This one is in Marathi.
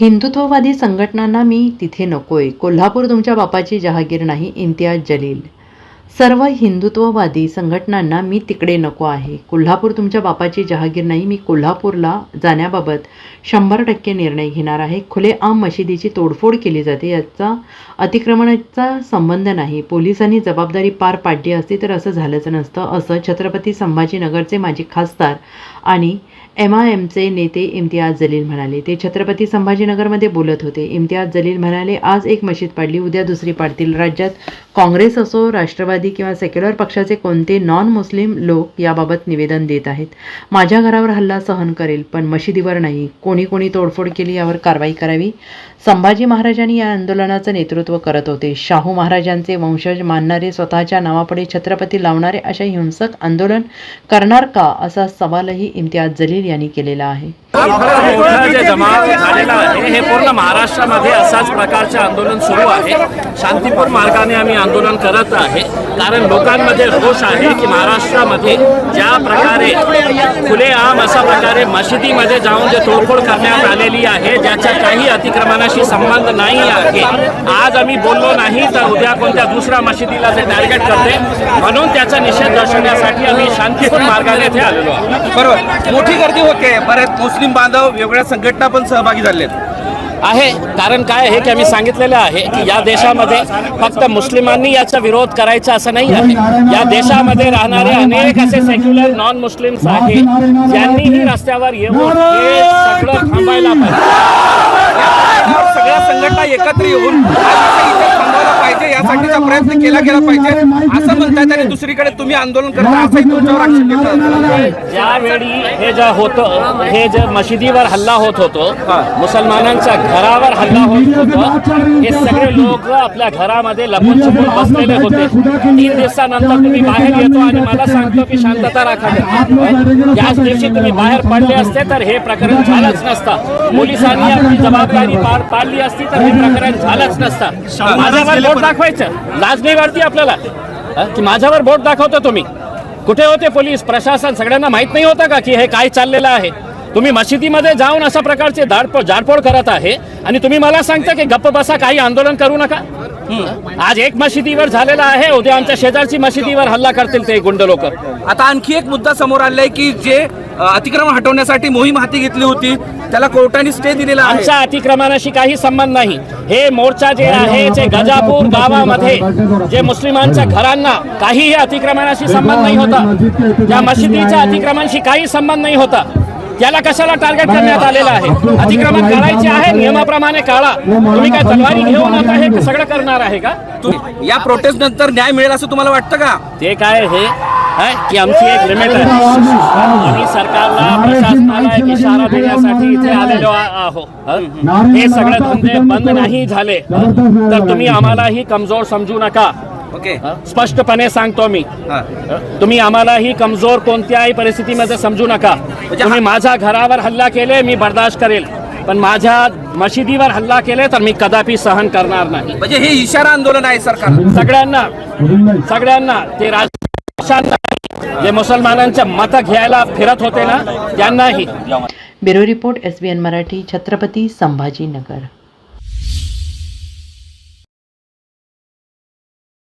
हिंदुत्ववादी संघटनांना मी तिथे नकोय. कोल्हापूर तुमच्या बापाची जहागीर नाही इम्तियाज जलील. सर्व हिंदुत्ववादी संघटनांना मी तिकडे नको आहे. कोल्हापूर तुमच्या बापाची जहागीर नाही. मी कोल्हापूरला जाण्याबाबत शंभर टक्के निर्णय घेणार आहे. खुलेआम मशिदीची तोडफोड केली जाते. याचा अतिक्रमणाचा संबंध नाही. पोलिसांनी जबाबदारी पार पाडली असती तर असं झालंच नसतं. असं छत्रपती संभाजीनगरचे माजी खासदार आणि एम आय एमचे नेते इम्तियाज जलील म्हणाले. ते छत्रपती संभाजीनगरमध्ये बोलत होते. इम्तियाज जलील म्हणाले आज एक मशीद पाडली उद्या दुसरी पाडतील. राज्यात काँग्रेस असो राष्ट्रवादी किंवा सेक्युलर पक्षाचे कोणते नॉन मुस्लिम लोक याबाबत निवेदन देत आहेत. माझ्या घरावर हल्ला सहन करेल पण मशिदीवर नाही. कोणी कोणी तोडफोड केली यावर कारवाई करावी? संभाजी महाराजांनी या आंदोलनाचं नेतृत्व करत होते. शाहू महाराजांचे वंशज मानणारे स्वतःच्या नावापुढे छत्रपती लावणारे अशा हिंसक आंदोलन करणार का असा सवालही इम्तियाज जलील यांनी केलेला आहे जे जमाव झालेला आहे. हे पूर्ण महाराष्ट्रामध्ये असाच प्रकारचे आंदोलन सुरू आहे. शांतीपूर मार्गाने आम्ही आंदोलन करत आहे. कारण लोकांमध्ये रोष आहे की महाराष्ट्रामध्ये ज्या प्रकारे खुलेआम अशा प्रकारे मशिदीमध्ये जाऊन जे तोडफोड करण्यात आलेली आहे ज्याच्या काही अतिक्रमणाशी संबंध नाही आहे. आज आम्ही बोललो नाही तर उद्या कोणत्या दुसऱ्या मशिदीला ते टार्गेट करते? म्हणून त्याचा निषेध दर्शवण्यासाठी आम्ही शांतीपूर्ण मार्गाने इथे आलेलो आहोत. बरोबर. मोठी गर्दी होते. बरेच मुस्लिम बांधव वेगळ्या संघटना पण सहभागी झाले आहे. कारण काय आहे की आम्ही सांगितलेलं आहे की या देशामध्ये फक्त मुस्लिमांनी याचा विरोध करायचा असं नाही आहे. या देशामध्ये राहणारे अनेक असे सेक्युलर नॉन मुस्लिम्स आहेत ज्यांनीही रस्त्यावर येऊन सगळं थांबायला पाहिजे. सगळ्या संघटना एकत्र येऊन थांबवला पाहिजे यासाठीचा प्रयत्न केला गेला पाहिजे. असं म्हणतात आणि दुसरीकडे तुम्ही आंदोलन करता असंही तुमच्यावर आक्षेप घेतला. ज्यावेळी हे जे होतं हे जे मशिदीवर हल्ला होत होतो मुसलमानांच्या घरावर हल्ला होत होतो हे सगळे लोक आपल्या घरामध्ये लपून छपून बसलेले होते. तीन दिवसानंतर तुम्ही बाहेर येतो आणि मला सांगतो की शांतता राखा. याच दिवशी तुम्ही बाहेर पडले असते तर हे प्रकरण झालंच नसतं. पोलिसांनी आपली जबाबदारी पार पाडली असती तर हे प्रकरण झालंच नसतं. माझ्यावर बोट दाखवायचं. लाज नाही वाटते आपल्याला? की माझ्यावर बोट दाखवतो तुम्ही? कुठे होते पोलीस? प्रशासन? सगळ्यांना माहीत नाही होतं का की हे काय चाललेलं आहे? तुम्ही मशिदीमध्ये जाऊन अशा प्रकारचे दाडपो जाडपोड करत आहे आणि तुम्ही मला सांगता की गप्प बसा काही आंदोलन करू नका? आज एक मशिदीवर झालेला आहे. उद्या आमच्या शेजारची मशिदीवर हल्ला करतील ते गुंड लोक. आता आणखी एक मुद्दा समोर आलाय की जे अतिक्रमण हटवण्यासाठी मोहीम हाती घेतली होती त्याला कोर्टाने स्टे दिलेला आमच्या अतिक्रमणाशी काही संबंध नाही. हे मोर्चा जे आहे जे गजापूर गावामध्ये जे मुस्लिमांच्या घरांना काहीही अतिक्रमणाशी संबंध नाही होता. त्या मशिदीच्या अतिक्रमणाशी काही संबंध नाही होता. त्याला कशाला टार्गेट करण्यात आलेलं आहे? अतिक्रमण करायचे आहे नियमाप्रमाणे काढा. तुम्ही काय तलवारी घेऊन आता हे सगळं करणार आहे का? या प्रोटेस्ट नंतर न्याय मिळेल असं तुम्हाला वाटतं का? ते काय हे? की आमची एक लिमिट आहे. आम्ही सरकारला प्रशासनाला एक इशारा देण्यासाठी इथे आलेलो आहो. हं? हे सगळे धंदे बंद नाही झाले? तर तुम्ही आम्हालाही कमजोर समजू नका. ओके हं? स्पष्टपणे सांगतो मी. हा. तुम्ही आम्हालाही कमजोर कोणत्याही परिस्थितीमध्ये समजू नका. तुम्ही माझ्या घरावर हल्ला केले मी बर्दाश्त करेल. पण माझ्या मशिदीवर हल्ला केले तर मी कदापि सहन करणार नाही. म्हणजे हे इशारा आंदोलन आहे सरकार. सगळ्यांना सगळ्यांना ते राजशांना जे मुसलमानांच्या मत घ्यायला फिरत होते ना त्यांनाही. Bureau report S B N Marathi Chhatrapati Sambhajinagar.